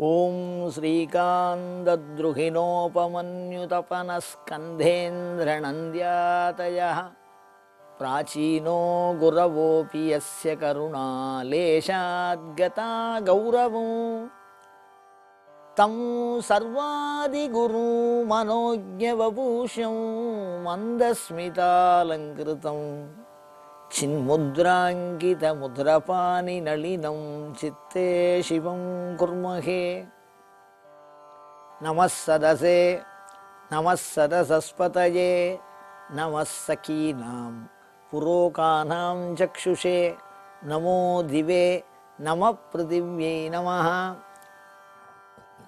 ॐ श्रीकान्तद्रुहिणोपमन्युतपनस्कन्धेन्द्रनन्द्यातयः प्राचीनो गुरवोऽपि यस्य करुणालेशाद्गता गौरवं तं सर्वादिगुरु मनोज्ञवभूषं मन्दस्मितालङ्कृतम् சின்முத்ராங்கிதமுத்ரபாணிநளினம் சித்தே சிவம் குர்மகே. நமசதசே நமசதசஸ்பதயே நமசகீனாம் புரோகானாம் சக்ஷுஷே நமோ திவே நம பிருதிவியை நம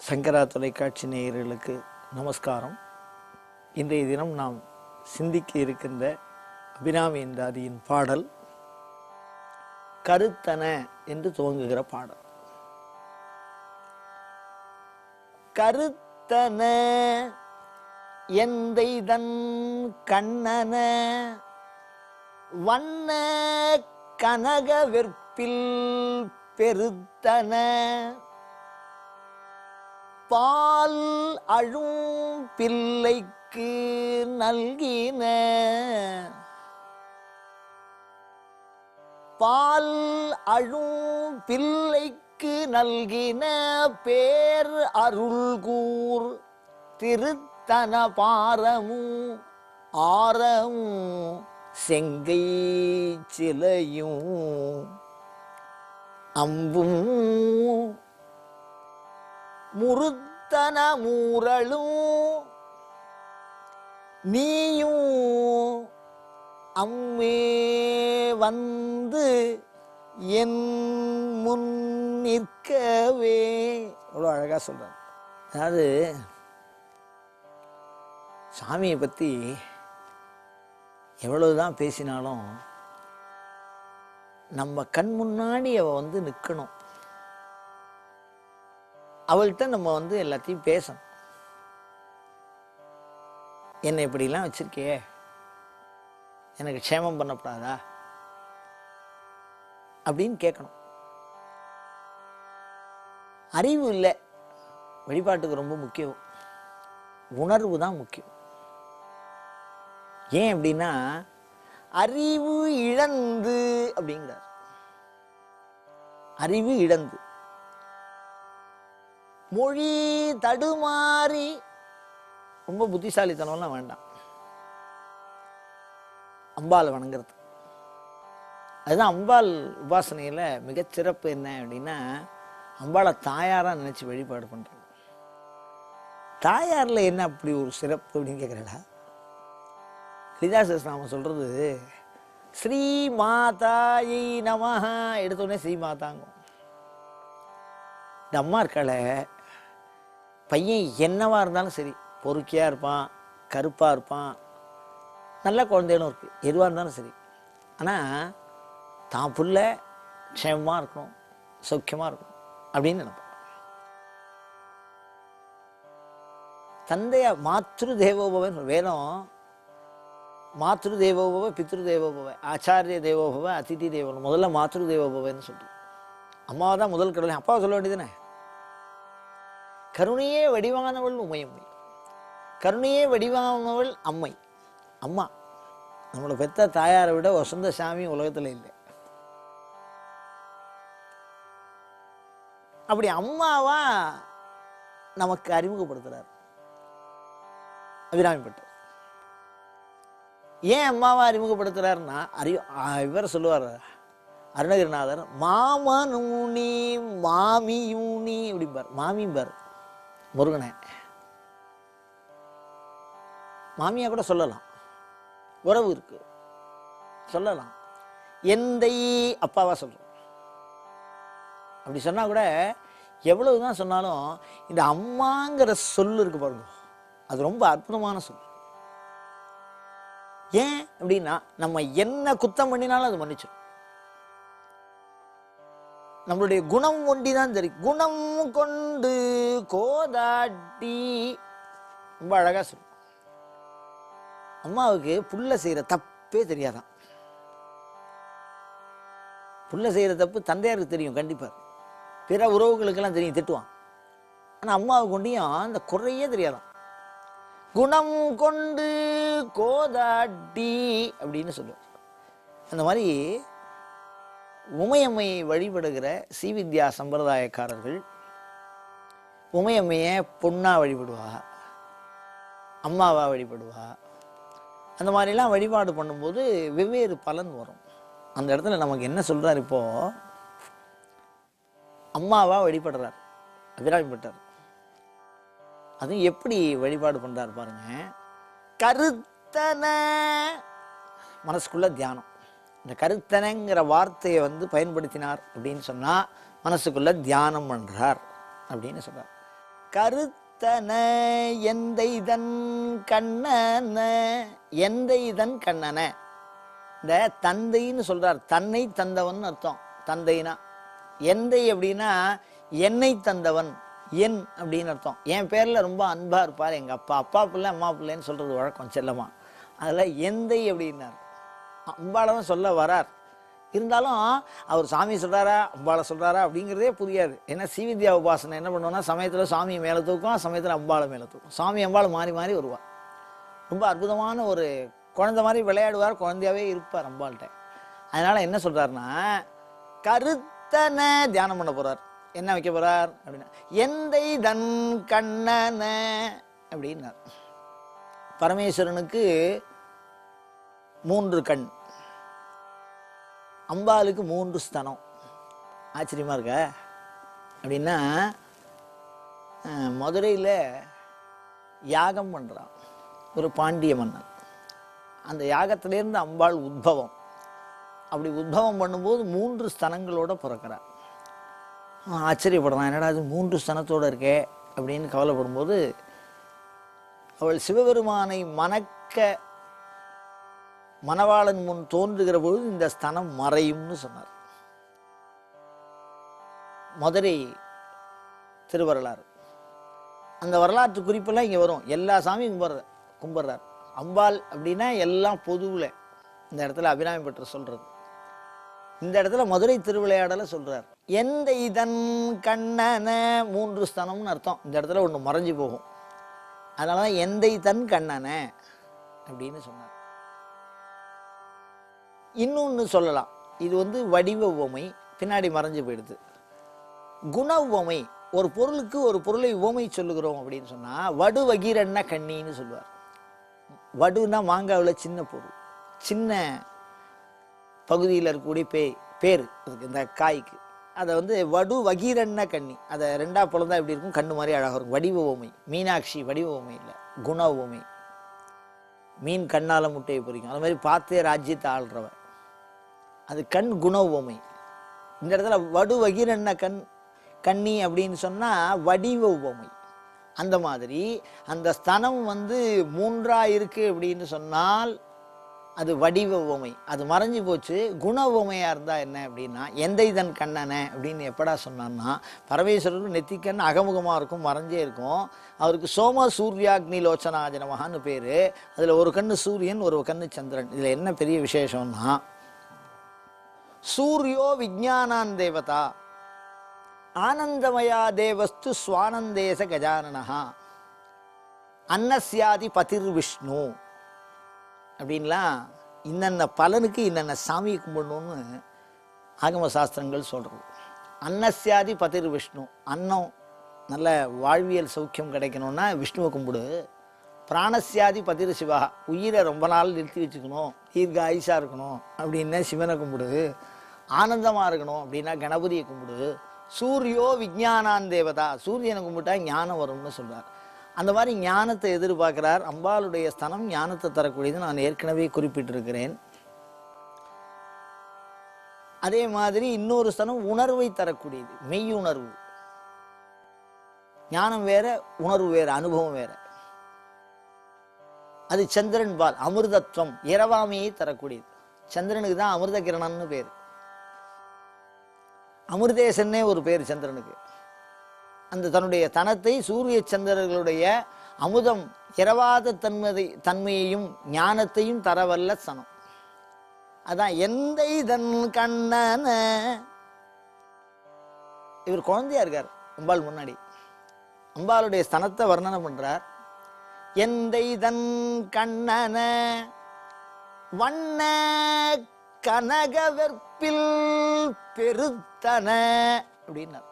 சங்கரா தொலைக்காட்சி நேயர்களுக்கு நமஸ்காரம். இன்றைய தினம் நாம் சிந்திக்க இருக்கின்ற அபிராமி என்றாதியின் பாடல் கருத்தன என்று துவங்குகிற பாடல். கருத்தன எந்தை தன் கண்ணன வண்ண கனக வெற்பில் பெருத்தன பால் அழும் பிள்ளைக்கு நல்கின பால் அழும் பிள்ளைக்கு நல்கின பேர் அருள்கூர். திருத்தன பாரமும் ஆரமும் செங்கை சிலையும் அம்பும் முருத்தன மூரலும் நீயும் அம்மே வந்த என் முன் நிற்கவே அவ்வளோ அழகாக சொல்கிறார் அதாவது சாமியை பற்றி எவ்வளவுதான் பேசினாலும் நம்ம கண் முன்னாடி அவள் வந்து நிற்கணும் அவள்கிட்ட நம்ம வந்து எல்லாத்தையும் பேசணும். என்னை இப்படிலாம் வச்சிருக்கியே? எனக்கு க்ஷேமம் பண்ணப்படாதா? அப்படின்னு கேட்கணும். அறிவு இல்லை. வழிபாட்டுக்கு ரொம்ப முக்கியம். உணர்வு தான் முக்கியம். ஏன் அப்படின்னா அறிவு இழந்து அப்படிங்கிறார். அறிவு இழந்து. மொழி தடுமாறி ரொம்ப புத்திசாலித்தனம்லாம் வேண்டாம். அம்பாலை வணங்குறது. அதுதான் அம்பாள் உபாசனையில் மிகச்சிறப்பு என்ன அப்படின்னா அம்பாளை தாயாராக நினச்சி வழிபாடு பண்ணுறது தாயாரில் என்ன அப்படி ஒரு சிறப்பு அப்படின்னு கேட்குறடா லலிதாசஸ்நாமம் சொல்கிறது ஸ்ரீ மாதாயை நமஹ எடுத்தோடனே ஸ்ரீ மாதாங்கும். இந்த அம்மா இருக்களை பையன் என்னவா இருந்தாலும் சரி பொறுக்கியாக இருப்பான் கருப்பாக இருப்பான் நல்ல குழந்தைகளும் இருக்குது எதுவாக இருந்தாலும் சரி. ஆனால் தான் புள்ள க்ஷேமமாக இருக்கணும் சௌக்கியமாக இருக்கணும் அப்படின்னு நினைப்போம். தந்தைய மாத்ரு தேவோபவன் வேதம் மாத்ரு தேவோபவ பித்ரு தேவோபவ ஆச்சாரிய தேவோபவ அதிதி தேவன் முதல்ல மாத்ரு தேவோபவன்னு சொல்லிட்டு. அம்மாவை தான் முதல் கடவுள். அப்பாவை சொல்ல வேண்டியதுனே கருணையே வடிவானவள் உமையம்மை கருணையே வடிவானவள் அம்மை. அம்மா. நம்மளை பெத்த தாயாரை விட வசந்த சாமி உலகத்தில் இல்லை. அப்படி அம்மாவா நமக்கு அறிமுகப்படுத்துறார். அபிராமிப்பட்டர் ஏன் அம்மாவை அறிமுகப்படுத்துறாருன்னா அறி இவர் சொல்லுவார். அருணகிரிநாதர் மாமனூனி மாமியூனி அப்படிம்பார். மாமிம்பார். முருகனை. மாமியா கூட சொல்லலாம். உறவு இருக்கு. சொல்லலாம். எந்தை அப்பாவா சொல்கிறோம் அப்படி சொன்னா கூட எவ்வளவு தான் சொன்னாலும் இந்த அம்மாங்கிற சொல் இருக்கு பாருங்க. அது ரொம்ப அற்புதமான சொல் ஏன் அப்படின்னா நம்ம என்ன குத்தம் பண்ணினாலும் அது மன்னிச்சிடும் நம்மளுடைய குணம் ஒண்டிதான் தெரியும் குணம் கொண்டு கோதாட்டி ரொம்ப அழகாக சொல்லும் அம்மாவுக்கு புள்ள செய்கிற தப்பே தெரியாதான். புள்ள செய்கிற தப்பு தந்தையாருக்கு தெரியும் கண்டிப்பாக பிற உறவுகளுக்கெல்லாம் தெரியும் திட்டுவான். ஆனால் அம்மாவுக்கு கொண்டையும் அந்த குறையே தெரியாதான். குணம் கொண்டு கோதாட்டி அப்படின்னு சொல்லுவார் அந்த மாதிரி உமையம்மையை வழிபடுகிற ஸ்ரீவித்யா சம்பிரதாயக்காரர்கள் உமையம்மையை பொண்ணா வழிபடுவா அம்மாவாக வழிபடுவா. அந்த மாதிரிலாம் வழிபாடு பண்ணும்போது வெவ்வேறு பலன் வரும். அந்த இடத்துல நமக்கு என்ன சொல்கிறார் இப்போது அம்மாவா வழிபடுறார். அபிராமிப்பட்டார் அதுவும் எப்படி வழிபாடு பண்றார் பாருங்க. கருத்தன. மனசுக்குள்ள தியானம். இந்த கருத்தனைங்கிற வார்த்தையை வந்து பயன்படுத்தினார் அப்படின்னு சொன்னால் மனசுக்குள்ள தியானம் பண்றார் அப்படின்னு சொல்றார். கருத்தன எந்த இதன் கண்ணன. எந்த இதன் கண்ணன. இந்த தந்தைன்னு சொல்றார். தன்னை தந்தவன் அர்த்தம். தந்தைனா. எந்தை அப்படின்னா என்னை தந்தவன் என் அப்படின்னு அர்த்தம். என் பேரில் ரொம்ப அன்பாக இருப்பார் எங்கள் அப்பா. அப்பா பிள்ளை அம்மா பிள்ளைன்னு சொல்கிறது வழக்கம் செல்லமா. அதில் எந்தை அப்படின்னார் அம்பாளவன் சொல்ல வரார். இருந்தாலும் அவர் சாமி சொல்கிறாரா அம்பாளை சொல்கிறாரா அப்படிங்கிறதே புரியாது. ஏன்னா ஸ்ரீவித்யா உபாசனை என்ன பண்ணுவோம்னா சமயத்தில் சாமி மேலே தூக்கும் சமயத்தில் அம்பாளை மேலே தூக்கும் சாமி அம்பாளை மாறி மாறி வருவார் ரொம்ப அற்புதமான ஒரு குழந்தை மாதிரி விளையாடுவார் குழந்தையாவே இருப்பார் அம்பாள்கிட்ட. அதனால் என்ன சொல்கிறாருன்னா சொல்றாருன்னா கருத்தன தியானம் பண்ண போறார். என்ன வைக்க போறார்? அப்படின்னா எந்தை தன் கண்ணன அப்படின்னார். பரமேஸ்வரனுக்கு மூன்று கண். அம்பாளுக்கு மூன்று ஸ்தனம். ஆச்சரியமா இருக்க? அப்படின்னா மதுரையில் யாகம் பண்ணுறான் ஒரு பாண்டிய மன்னன். அந்த யாகத்திலேருந்து அம்பாள் உத்பவம். அப்படி உத்பவம் பண்ணும்போது மூன்று ஸ்தனங்களோட பிறக்கிறார். ஆச்சரியப்படலாம். ஆச்சரியப்படுறான் என்னடா அது மூன்று ஸ்தனத்தோடு இருக்கே? அப்படின்னு கவலைப்படும்போது அவள் சிவபெருமானை மணக்க மணவாளன் முன் தோன்றுகிற பொழுது இந்த ஸ்தனம் மறையும்னு சொன்னார். மதுரை திருவரலாறு. அந்த வரலாற்று குறிப்பெல்லாம் இங்கே வரும். எல்லா சாமியும் கும்பிட்ற கும்பிட்றார். அம்பாள் அப்படின்னா எல்லாம் பொதுவில். இந்த இடத்துல அபிராமி பற்ற சொல்கிறது இந்த இடத்துல மதுரை திருவிளையாடல சொல்கிறார் எந்த இதன் கண்ணன மூன்று ஸ்தனம்னு அர்த்தம். இந்த இடத்துல ஒன்று மறைஞ்சு போகும். அதனால தான் எந்தை தன் கண்ணன அப்படின்னு சொன்னார். இன்னொன்று சொல்லலாம். இது வந்து வடிவ உவமை பின்னாடி மறைஞ்சு போயிடுது. குண உவமை ஒரு பொருளுக்கு ஒரு பொருளை உவமை சொல்லுகிறோம் அப்படின்னு சொன்னா வடு வகீரன்னா கண்ணின்னு சொல்லுவார். வடுன்னா மாங்காவில் சின்ன பொருள். சின்ன பகுதியில் இருக்கக்கூடிய பே பேர் அதுக்கு இந்த காய்க்கு. அதை வந்து வடு வகீரன்ன கண்ணி அதை ரெண்டா பிறந்தா எப்படி இருக்கும்? கண்ணு மாதிரி அழகாக இருக்கும். வடிவ ஓமை மீனாட்சி வடிவ ஓமை இல்லை. குண ஓமை மீன் கண்ணால் முட்டையை பொறிக்கும். அது மாதிரி பார்த்தே ராஜ்யத்தை ஆள்றவன். அது கண் குண ஓமை இந்த இடத்துல வடு வகீரன்ன கண் கண்ணி அப்படின்னு சொன்னால் வடிவ உவமை. அந்த மாதிரி அந்த ஸ்தனம் வந்து மூன்றாக இருக்கு அப்படின்னு சொன்னால் அது வடிவ உவமை. அது மறைஞ்சு போச்சு. குண உமையாக இருந்தால் என்ன அப்படின்னா எந்த இதன் கண்ணனை? அப்படின்னு எப்படா சொன்னான்னா பரமேஸ்வரர் நெத்திக்கண் அகமுகமாக இருக்கும் மறைஞ்சே இருக்கும். அவருக்கு சோம சூர்யாக்னி லோச்சனாஜனமகான்னு பேர். அதில் ஒரு கண்ணு சூரியன் ஒரு கண்ணு சந்திரன். இதில் என்ன பெரிய விசேஷம்னா சூரியோ விஜானான் தேவதா ஆனந்தமயா தேவஸ்து சுவானந்தேச கஜானனஹா அன்னஸ்யாதி பதிர் விஷ்ணு அப்படின்லாம் இன்னென்ன பலனுக்கு இன்னென்ன சாமியை கும்பிடணும்னு ஆகம சாஸ்திரங்கள் சொல்கிறது அன்னஸ்யாதி பதிர் விஷ்ணு. அன்னம் நல்ல வாழ்வியல் சௌக்கியம் கிடைக்கணும்னா விஷ்ணுவை கும்பிடு. பிராணஸ்யாதி பதிர் சிவா. உயிரை ரொம்ப நாள் நிறுத்தி வச்சுக்கணும். தீர்க்க ஆயுஷாக இருக்கணும் அப்படின்னா சிவனை கும்பிடு. ஆனந்தமாக இருக்கணும் அப்படின்னா கணபதியை கும்பிடு. சூரியோ விஜயானான் தேவதா. சூரியனை கும்பிட்டா ஞானம் வரும்னு சொல்கிறார் அந்த மாதிரி ஞானத்தை எதிர்பார்க்கிறார். அம்பாளுடைய ஸ்தனம் ஞானத்தை தரக்கூடியது நான் ஏற்கனவே குறிப்பிட்டிருக்கிறேன். அதே மாதிரி இன்னொரு ஸ்தனம் உணர்வை தரக்கூடியது. மெய் உணர்வு ஞானம் வேற உணர்வு வேற அனுபவம் வேற. அது சந்திரன் பால் அமிர்தத்துவம் இரவாமையை தரக்கூடியது. சந்திரனுக்கு தான் அமிர்த கிரணம்னு பேர். அமிர்தேசன்னே ஒரு பேர் சந்திரனுக்கு. அந்த தன்னுடைய தனத்தை சூரிய சந்திரர்களுடைய அமுதம் இரவாத தன்மதை தன்மையையும் ஞானத்தையும் தரவல்ல சனம். அதான் எந்த தன் கண்ணன. இவர் குழந்தையா இருக்கார் அம்பாள் முன்னாடி. அம்பாளுடைய ஸ்தனத்தை வர்ணனை பண்றார். எந்தை தன் கண்ணன. வண்ண கனகவெற்பில் பெருத்தன. அப்படின்னார்.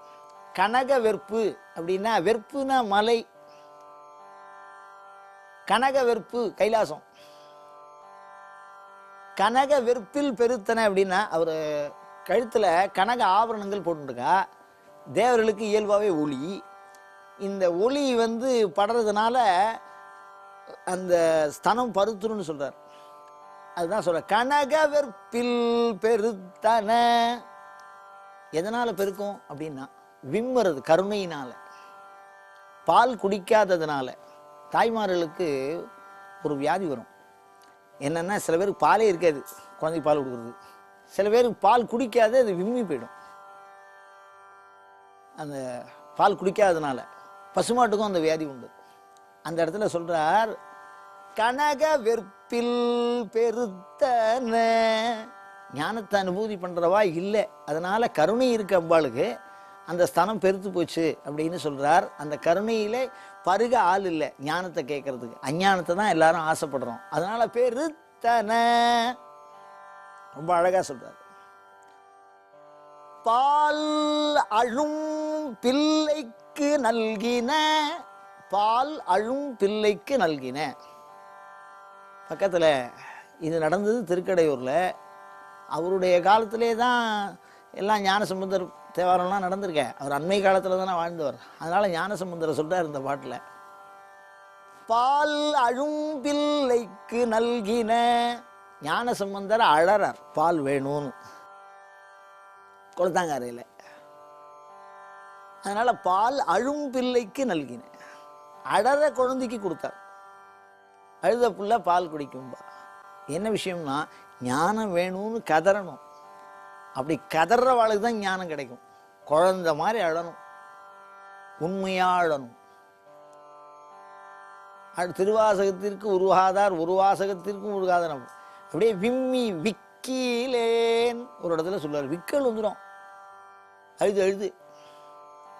கனக வெற்பு அப்படின்னா வெற்புனா மலை. கனக வெற்பு கைலாசம். கனக வெற்பில் பெருத்தன அப்படின்னா அவர் கழுத்தில் கனக ஆபரணங்கள் போட்டுருக்கா. தேவர்களுக்கு இயல்பாகவே ஒளி. இந்த ஒளி வந்து படுறதுனால அந்த ஸ்தனம் பருத்துருன்னு சொல்கிறார் அதுதான் சொல்ற கனக வெற்பில் பெருத்தன. எதனால் பெருக்கும் அப்படின்னா விம்மறது கருணையினால். பால் குடிக்காததுனால தாய்மார்களுக்கு ஒரு வியாதி வரும். என்னென்னா சில பேருக்கு பாலே இருக்காது குழந்தைக்கு பால் கொடுக்குறது. சில பேருக்கு பால் குடிக்காது அது விம்மி போயிடும். அந்த பால் குடிக்காததுனால பசுமாட்டுக்கும் அந்த வியாதி உண்டு. அந்த இடத்துல சொல்கிறார் கனக வெற்பில் பெருத்தன ஞானத்தை அனுபூதி பண்ணுறவா இல்லை. அதனால் கருணை இருக்கு அம்பாளுக்கு. அந்த ஸ்தனம் பெருத்து போச்சு அப்படின்னு சொல்கிறார் அந்த கருணையிலே பருக ஆள் இல்லை ஞானத்தை கேட்கறதுக்கு. அஞ்ஞானத்தை தான் எல்லாரும் ஆசைப்படுறோம். அதனால பெருத்தன. ரொம்ப அழகாக சொல்கிறார் பால் அழும் பிள்ளைக்கு நல்கின பால் அழும் பிள்ளைக்கு நல்கின. பக்கத்தில் இது நடந்தது திருக்கடையூரில். அவருடைய காலத்திலே தான் எல்லாம் ஞானசம்பந்தர் தேவாரம்லாம் நடந்திருக்கேன். அவர் அண்மை காலத்தில் தானே வாழ்ந்தவர். அதனால ஞானசமுந்தர சொல்றார் இந்த பாட்டுல. பால் அழும் பிள்ளைக்கு நல்கின ஞானசம்பந்தர் அழறார். பால் வேணும்னு. குளத்தாங்கரையில் அதனால பால் அழும் பிள்ளைக்கு நல்கின. அடற குழந்தைக்கு கொடுத்தார். அழுத புள்ள பால் குடிக்கும்பா. என்ன விஷயம்னா ஞானம் வேணும்னு கதறணும். அப்படி கதறவாளுக்கு தான் ஞானம் கிடைக்கும். குழந்தை மாதிரி அழணும். உண்மையா அழணும். அது திருவாசகத்திற்கு உருவாதார் உருவாசகத்திற்கும் உருகாதார் அப்படியே விம்மி விக்கிலேன் ஒரு இடத்துல சொல்லுவார். விக்கல் வந்துடும் அழுது அழுது.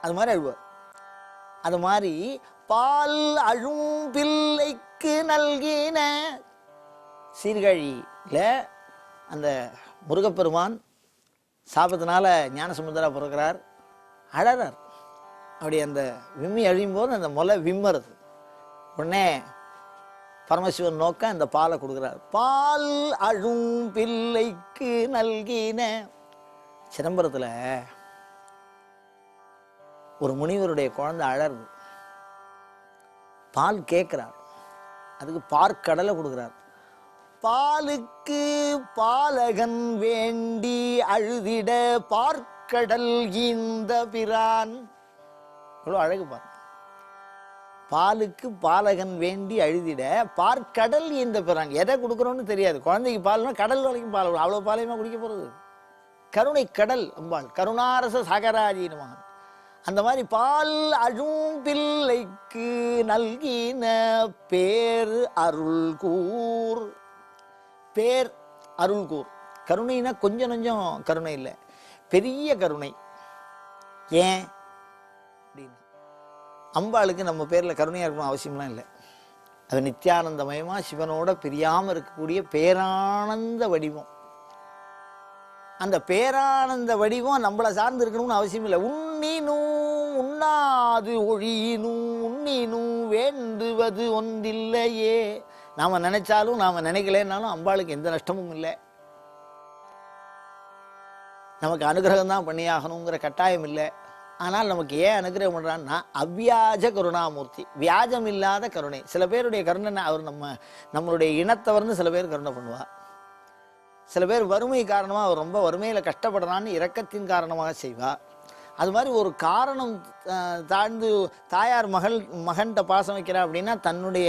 அது மாதிரி அழுவார். அது மாதிரி பால் அழும் பிள்ளைக்கு நல்கின சீர்காழியில அந்த முருகப்பெருமான் சாபத்தினால ஞானசமுந்தரா பிறக்கிறார். அழறார். அப்படி அந்த விம்மி அழியும் போது அந்த முலை விம்மருது. உடனே பரமசிவன் நோக்க அந்த பாலை கொடுக்குறார். பால் அழும் பிள்ளைக்கு நல்கின. சிதம்பரத்தில் ஒரு முனிவருடைய குழந்தை அழருது பால் கேட்குறார். அதுக்கு பார்க்கடலை கொடுக்குறார். பாலுக்கு பாலகன் வேண்டி அழுதிட பார்க்கடல் இந்த பிரான். எவ்வளோ அழகு பார். பாலுக்கு பாலகன் வேண்டி அழுதிட பார்க்கடல் இந்த பிறான் எதை கொடுக்குறோன்னு தெரியாது. குழந்தைக்கு பால்னா கடல் வரைக்கும் பால் அவ்வளோ பாலையுமா குடிக்க போகிறது கருணை கடல் அம்பாள். கருணாரச சாகராஜின் மகன் அந்த மாதிரி பால் அழும் பிள்ளைக்கு நல்கின பேர் அருள் கூர் பேர் அருள்கூர். கருணைனா கொஞ்சம் கொஞ்சம் கருணை இல்லை. பெரிய கருணை. ஏன்? அப்படின்னு. அம்பாளுக்கு நம்ம பேரில் கருணையாக இருக்கணும் அவசியம்லாம் இல்லை. அது நித்யானந்தமயமா சிவனோட பிரியாமல் இருக்கக்கூடிய பேரானந்த வடிவம். அந்த பேரானந்த வடிவம் நம்மளை சார்ந்து இருக்கணும்னு அவசியம் இல்லை. உண்ணினும் உண்ணாது ஒழியினும் உண்ணினும் வேண்டுவது ஒன்றில்லையே. நாம் நினைச்சாலும் நாம் நினைக்கலைன்னாலும் அம்பாளுக்கு எந்த நஷ்டமும் இல்லை. நமக்கு அனுகிரகம் தான் பண்ணியாகணுங்கிற கட்டாயம் இல்லை. ஆனால் நமக்கு ஏன் அனுகிரகம் பண்ணுறான்னா அவ்வியாஜ கருணாமூர்த்தி வியாஜம் இல்லாத கருணை. சில பேருடைய கருணை அவர் நம்ம நம்மளுடைய இனத்தவர்னு சில பேர் கருணை பண்ணுவார். சில பேர் வறுமை காரணமாக அவர் ரொம்ப வறுமையில் கஷ்டப்படுறான்னு இரக்கத்தின் காரணமாக செய்வார். அது மாதிரி ஒரு காரணம் தாழ்ந்து தாயார் மகள் மகன்கிட்ட பாசம் வைக்கிறா அப்படின்னா தன்னுடைய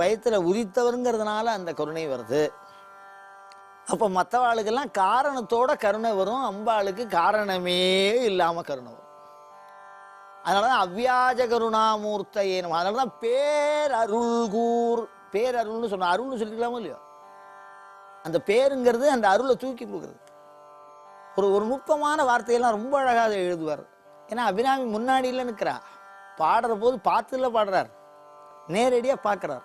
வயத்தில் உதித்தவருங்கிறதுனால அந்த கருணை வருது. அப்போ மற்றவாளுக்கெல்லாம் காரணத்தோட கருணை வரும் அம்பாளுக்கு காரணமே இல்லாமல் கருணை வரும். அதனாலதான் அவ்வியாஜ கருணாமூர்த்தையேனும் அதனாலதான் பேரருள்கூர் பேரருள்னு சொன்ன அருள்னு சொல்லிக்கலாமோ இல்லையோ? அந்த பேருங்கிறது அந்த அருளை தூக்கி கொடுக்குறது. ஒரு ஒரு நுட்பமான வார்த்தையெல்லாம் ரொம்ப அழகாக எழுதுவார். ஏன்னா அபிராமி முன்னாடியில் நிற்கிறா. பாடுற போது பார்த்துல பாடுறார். நேரடியாக பார்க்குறார்.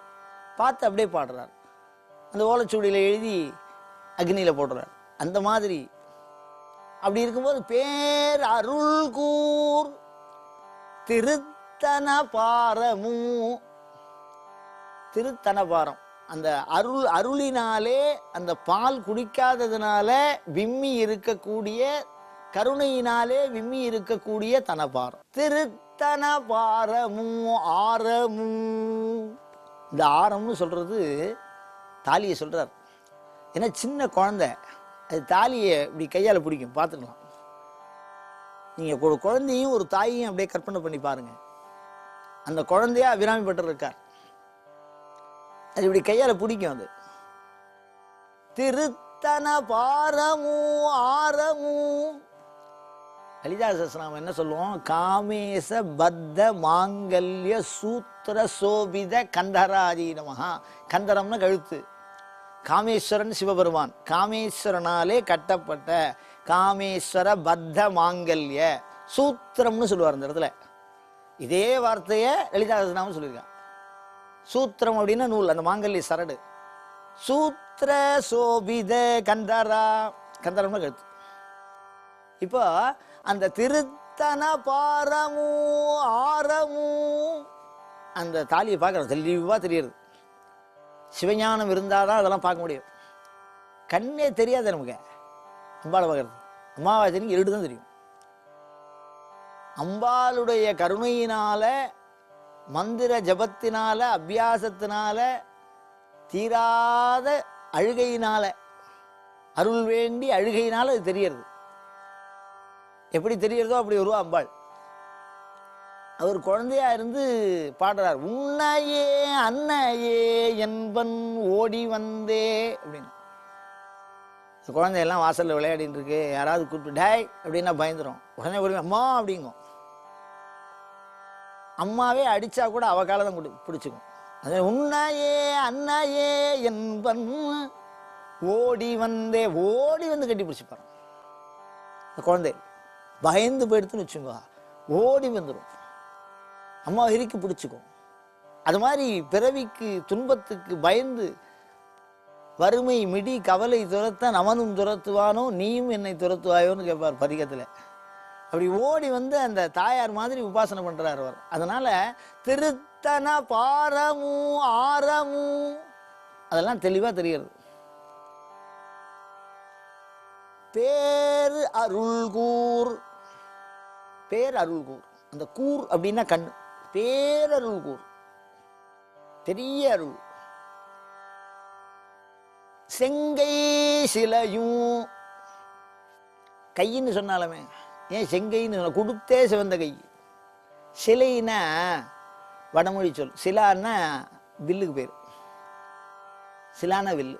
பார்த்து அப்படியே பாடுறார். அந்த ஓலைச்சுவடியில் எழுதி அக்னியில் போடுறார். அந்த மாதிரி. அப்படி இருக்கும்போது பேர் அருள் கூர் திருத்தன பாரமும் திருத்தனபாரம் அந்த அருள் அருளினாலே அந்த பால் குடிக்காததுனால விம்மி இருக்கக்கூடிய கருணையினாலே விம்மி இருக்கக்கூடிய தனபாரம். திருத்தனபாரமும் ஆரமும். இந்த ஆரம்னு சொல்றது தாலியை சொல்றார். ஏன்னா சின்ன குழந்தை அது தாலியை இப்படி கையால் பிடிக்கும். பார்த்துக்கலாம். நீங்கள் ஒரு குழந்தையும் ஒரு தாயையும் அப்படியே கற்பனை பண்ணி பாருங்க. அந்த குழந்தையா அபிராமி பட்டர் இருக்கார். அது இப்படி கையால் பிடிக்கும் அது. திருத்தன பாரமும் ஆரமும் லலிதா என்ன சொல்லுவோம்? காமேச பத்த மாங்கல்ய சூத்திர சோபித கந்தராதி கந்தரம்னு கழுத்து. காமேஸ்வரன் சிவபெருமான். காமேஸ்வரனாலே கட்டப்பட்ட காமேஸ்வர பத்த மாங்கல்ய சூத்திரம்னு சொல்லுவார் இந்த இடத்துல. இதே வார்த்தையை லலிதா சொல்லியிருக்கான் சூத்திரம் அப்படின்னா நூல் அந்த மாங்கல்லி சரடு. சூத்திர சோபித கந்தரா. கந்தரம்னா கழுத்து இப்போ அந்த திருத்தன பாரமூ ஆரமூ அந்த தாலியை பார்க்குறோம் தெளிவாக தெரியுது. சிவஞானம் இருந்தால் தான் அதெல்லாம் பார்க்க முடியும். கண்ணே தெரியாது நமக்கு. அம்பாளை பார்க்கறது. அம்மாவாசனைக்கு இருட்டு தான் தெரியும். அம்பாளுடைய கருணையினால மந்திர ஜபத்தினால அபியாசத்தினால தீராத அழுகையினால அருள் வேண்டி அழுகையினால அது தெரியறது எப்படி தெரியறதோ அப்படி வருவா அம்பாள் அவர் குழந்தையா இருந்து பாடுறார் உன்னையே அன்னையே என்பன் ஓடி வந்தே அப்படின்னு. இந்த குழந்தையெல்லாம் வாசல்ல விளையாடிட்டு இருக்கு. யாராவது கூப்பிட்டு டேய்! அப்படின்னா பயந்துரும். உடனே ஓடி அம்மா! அப்படிங்கும் அம்மாவே அடிச்சா கூட அவ காலை தான் பிடிச்சிக்கும். அது உன்னாயே அண்ணாயே என்பன் ஓடி வந்தே ஓடி வந்து கட்டி பிடிச்சிப்பாரு இந்த குழந்தை பயந்து போயிடுத்துன்னு வச்சுக்கோங்க ஓடி வந்துடும் அம்மா இறுக்கி பிடிச்சிக்கும். அது மாதிரி பிறவிக்கு துன்பத்துக்கு பயந்து வறுமை மிடி கவலை துரத்த நமனும் துரத்துவானோ நீயும் என்னை துரத்துவாயோன்னு கேட்பார் பதிகத்தில். அப்படி ஓடி வந்து அந்த தாயார் மாதிரி உபாசனை பண்ணுறார் அவர். அதனால திருத்தன பாரமும் ஆரமும் அதெல்லாம் தெளிவா தெரிகிறது. பேர் அருள்கூர். பேர் அருள்கூர். அந்த கூர் அப்படின்னா கண் பேரருள்கூர் பெரிய அருள். செங்கை சிலையும். கையின்னு சொன்னாலுமே ஏன் செங்கைன்னு கொடுத்தே சிவந்த கை. சிலைன்னா வடமொழி சொல். சிலான்னா வில்லுக்கு பேர். சிலானா வில்லு.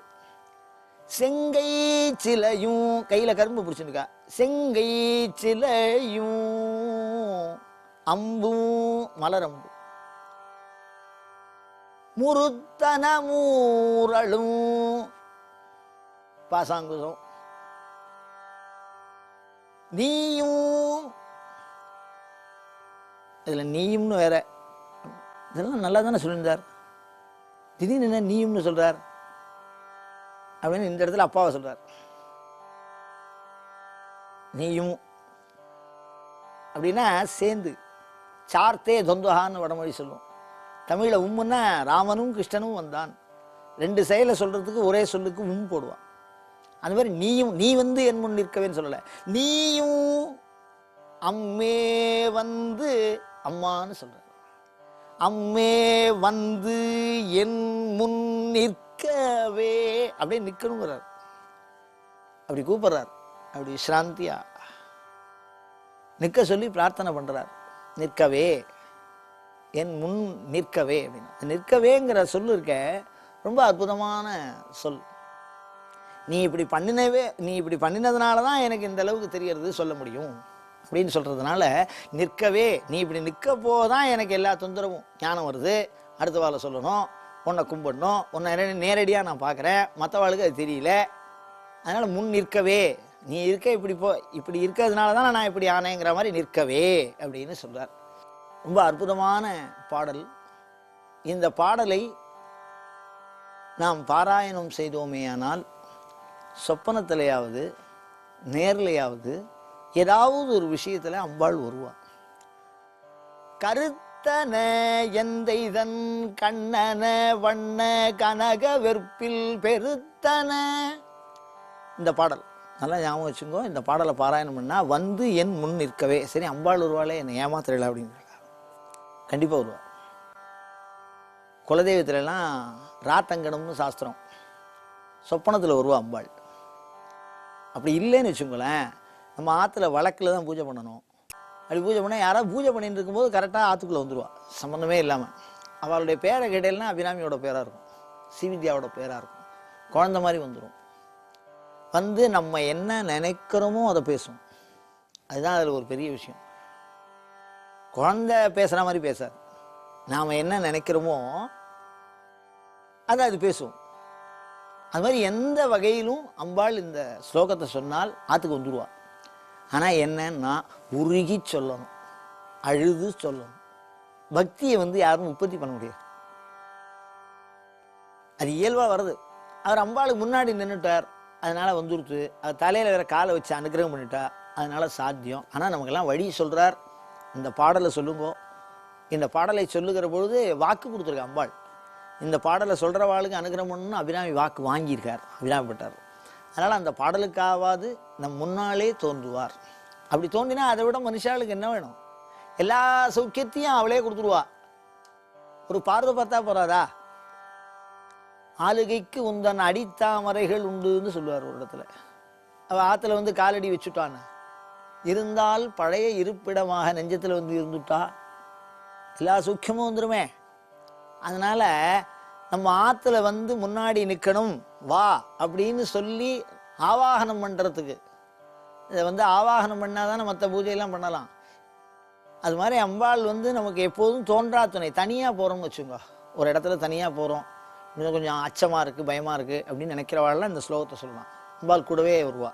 செங்கை சிலையும் கையில் கரும்பு பிடிச்சிருக்கா. செங்கை சிலையும் அம்பும் மலரம்பு முருத்தன மூரலும் பாசாங்குசம். நீயும். இதுல நீயும்னு வேற. இதெல்லாம் நல்லா தானே சொல்லியிருந்தார். திடீர்னு என்ன நீயும்னு சொல்கிறார் அப்படின்னு இந்த இடத்துல அப்பாவை சொல்கிறார் நீயும். அப்படின்னா சேர்ந்து. சார்த்தே தொந்தகான்னு வடமொழி சொல்லுவோம். தமிழில் உம்முன்னா ராமனும் கிருஷ்ணனும் வந்தான். ரெண்டு செயலை சொல்றதுக்கு ஒரே சொல்லுக்கு உம் போடுவான். அந்த மாதிரி நீயும் நீ வந்து என் முன் நிற்கவேன்னு சொல்லலை. நீயும் அம்மே வந்து அம்மான்னு சொல்ற. அம்மே வந்து என் முன் நிற்கவே அப்படியே நிற்கணுங்கிறார் அப்படி கூப்பிடுறார். அப்படி விஸ்ராந்தியா நிற்க சொல்லி பிரார்த்தனை பண்ணுறார் நிற்கவே என் முன் நிற்கவே அப்படின்னு. நிற்கவேங்கிற சொல்லு இருக்க ரொம்ப அற்புதமான சொல். நீ இப்படி பண்ணினவே நீ இப்படி பண்ணினதுனால தான் எனக்கு இந்த அளவுக்கு தெரியறது சொல்ல முடியும். அப்படின்னு சொல்கிறதுனால நிற்கவே நீ இப்படி நிற்க போதான் எனக்கு எல்லா தொந்தரவும் ஞானம் வருது. அடுத்த வாழை சொல்லணும் உன்னை கும்பிடணும் உன்னை நேரடியாக நான் பார்க்குறேன். மற்றவாளுக்கு அது தெரியல. அதனால் முன் நிற்கவே. நீ இருக்க இப்படி போ இப்படி இருக்கிறதுனால தான் நான் இப்படி ஆனேங்கிற மாதிரி நிற்கவே அப்படின்னு சொல்கிறார் ரொம்ப அற்புதமான பாடல். இந்த பாடலை நாம் பாராயணம் செய்தோமேயானால் சொப்பனத்திலேயாவது நேர்லையாவது ஏதாவது ஒரு விஷயத்தில் அம்பாள் வருவாள் கருத்தன எந்தைதன் கண்ணன வண்ண கனக வெற்பில் பெருத்தன. இந்த பாடல் நல்லா ஞாபகம் வச்சுக்கோ இந்த பாடலை பாராயணம் பண்ணால் வந்து என் முன் நிற்கவே. சரி அம்பாள் வருவாளே என்னை ஏமாத்திரல அப்படின்னு கண்டிப்பாக வருவா. குலதெய்வத்துலலாம் ராத்தங்கடம்னு சாஸ்திரம். சொப்பனத்தில் வருவா அம்பாள். அப்படி இல்லைன்னு வச்சுக்கோங்களேன் நம்ம ஆற்றுல வழக்கில் தான் பூஜை பண்ணணும். அப்படி பூஜை பண்ணால் யாராவது பூஜை பண்ணிட்டு இருக்கும்போது கரெக்டாக ஆற்றுக்குள்ளே வந்துடுவா சம்மந்தமே இல்லாமல் அவளுடைய பேரை கேட்டேன்னா அபிராமியோட பேராக இருக்கும். சிவித்யாவோட பேராக இருக்கும். குழந்த மாதிரி வந்துடும் வந்து நம்ம என்ன நினைக்கிறோமோ அதை பேசும். அதுதான் அதில் ஒரு பெரிய விஷயம். குழந்த பேசுகிற மாதிரி பேசாது. நாம் என்ன நினைக்கிறோமோ அதை அது பேசும். அது மாதிரி எந்த வகையிலும் அம்பாள் இந்த ஸ்லோகத்தை சொன்னால் ஆற்றுக்கு வந்துடுவா ஆனால் என்னன்னா உருகி சொல்லணும் அழுது சொல்லணும். பக்தியை வந்து யாரும் உற்பத்தி பண்ண முடியாது. அது இயல்பாக வருது. அவர் அம்பாளுக்கு முன்னாடி நின்றுட்டார் அதனால் வந்துடுத்து அது தலையில் வேற காலை வச்சு அனுகிரகம் பண்ணிட்டா அதனால் சாத்தியம். ஆனால் நமக்கெல்லாம் வழி சொல்கிறார் இந்த பாடலை சொல்லுங்கோ. இந்த பாடலை சொல்லுகிற பொழுது வாக்கு கொடுத்துருக்க அம்பாள். இந்த பாடலை சொல்கிறவாளுக்கு அனுகிரகம் அபிராமி வாக்கு வாங்கியிருக்கார் அபிராமிப்பட்டார். அதனால் அந்த பாடலுக்காவது நம் முன்னாலே தோன்றுவார். அப்படி தோன்றினா அதை விட மனுஷாளுக்கு என்ன வேணும்? எல்லா சௌக்கியத்தையும் அவளே கொடுத்துருவா. ஒரு பார்வை பார்த்தா போறாதா? ஆளுகைக்கு உந்தன் அடித்தாமரைகள் உண்டுன்னு சொல்லுவார் ஒரு இடத்துல. அவள் ஆற்றுல வந்து காலடி வச்சுட்டான்னு. இருந்தால் பழைய இருப்பிடமாக நெஞ்சத்தில் வந்து இருந்துட்டா. எல்லா சூக்கியமும் வந்துருமே. அதனால நம்ம ஆத்துல வந்து முன்னாடி நிற்கணும் வா அப்படின்னு சொல்லி ஆவாகனம் பண்றதுக்கு. இதை வந்து ஆவாகனம் பண்ணாதானே மற்ற பூஜையெல்லாம் பண்ணலாம். அது மாதிரி அம்பாள் வந்து நமக்கு எப்போதும் தோன்றா துணை. தனியாக போகிறோம்னு வச்சுக்கோங்க ஒரு இடத்துல தனியாக போகிறோம் இன்னும் கொஞ்சம் அச்சமாக இருக்குது பயமாக இருக்குது அப்படின்னு நினைக்கிறவாள்லாம் இந்த ஸ்லோகத்தை சொல்லலாம். அம்பாள் கூடவே வருவா.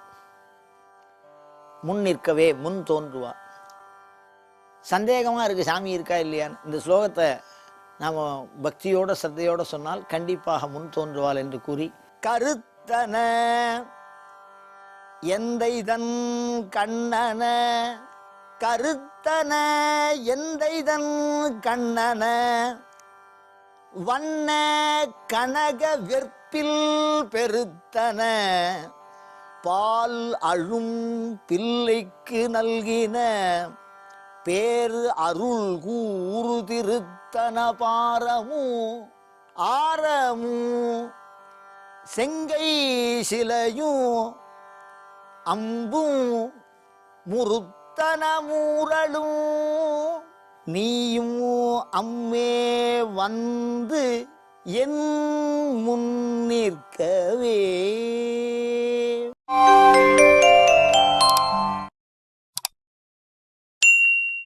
முன் நிற்கவே முன் தோன்றுவா. சந்தேகமாக இருக்குது சாமி இருக்கா இல்லையான்னு. இந்த ஸ்லோகத்தை நாம் பக்தியோட சிரத்தையோட சொன்னால் கண்டிப்பாக முன் தோன்றுவாள் என்று கூறி கருத்தன எந்தை தன் கண்ணன கருத்தன எந்தை தன் கண்ணன வண்ண கனக வெற்பில் பெருத்தன பால் அழும் பிள்ளைக்கு நல்கின பேரு அருள் கூறு திருத்தன பாரமும் ஆரமும் செங்கை சிலையும் அம்பும் முருத்தன மூரலும் நீயும் அம்மே வந்து என் முன் நிற்கவே.